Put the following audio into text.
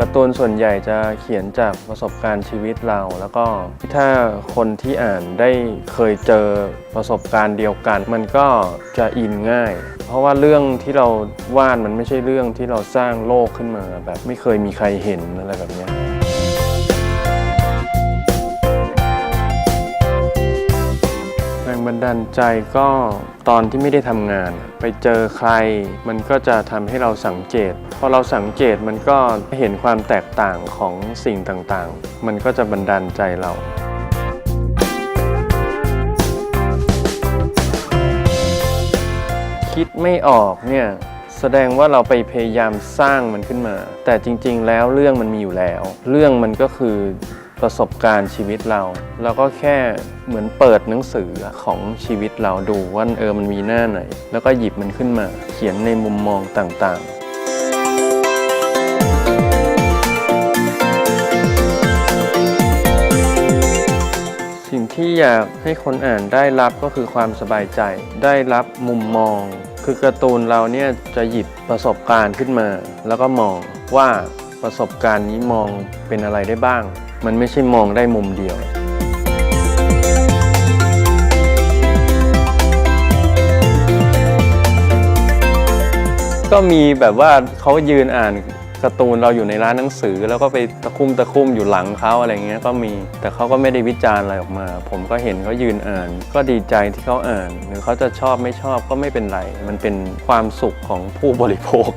กระตูนส่วนใหญ่จะเขียนจากประสบการณ์ชีวิตเรา แล้วก็ถ้าคนที่อ่านได้เคยเจอประสบการณ์เดียวกัน มันก็จะอินง่าย เพราะว่าเรื่องที่เราวาดมันไม่ใช่เรื่องที่เราสร้างโลกขึ้นมา แบบไม่เคยมีใครเห็นอะไรแบบนี้ รงบันดาลใจก็ตอนที่ไม่ได้ทำงาน ไปเจอใคร มันก็จะทำให้เราสังเกตพอเราสังเกตมันก็เห็นความแตกต่างของสิ่งต่างๆ มันก็จะบันดาลใจเราคิดไม่ออกเนี่ยแสดงว่าเราไปพยายามสร้างมันขึ้นมา แต่จริง ๆ แล้วเรื่องมันมีอยู่แล้ว เรื่องมันก็คือ ประสบการณ์ชีวิตเรา เราก็แค่เหมือนเปิดหนังสือของชีวิตเราดูว่าเออมันมีหน้าไหน แล้วก็หยิบมันขึ้นมา เขียนในมุมมองต่างๆสิ่งที่อยากให้คนอ่านได้รับก็คือความสบายใจ ได้รับมุมมอง คือการ์ตูนเราเนี่ยจะหยิบประสบการณ์ขึ้นมา แล้วก็มองว่าประสบการณ์นี้มองเป็นอะไรได้บ้าง มันไม่ใช่มองได้มุมเดียว ก็มีแบบว่าเขายืนอ่านการ์ตูนเราอยู่ในร้านหนังสือ แล้วก็ไปตะคุ่มตะคุ่มอยู่หลังเขาอะไรเงี้ยก็มีแต่เขาก็ไม่ได้วิจารณ์อะไรออกมา ผมก็เห็นเขายืนอ่าน ก็ดีใจที่เขาอ่าน หรือเขาจะชอบไม่ชอบก็ไม่เป็นไร มันเป็นความสุขของผู้บริโภค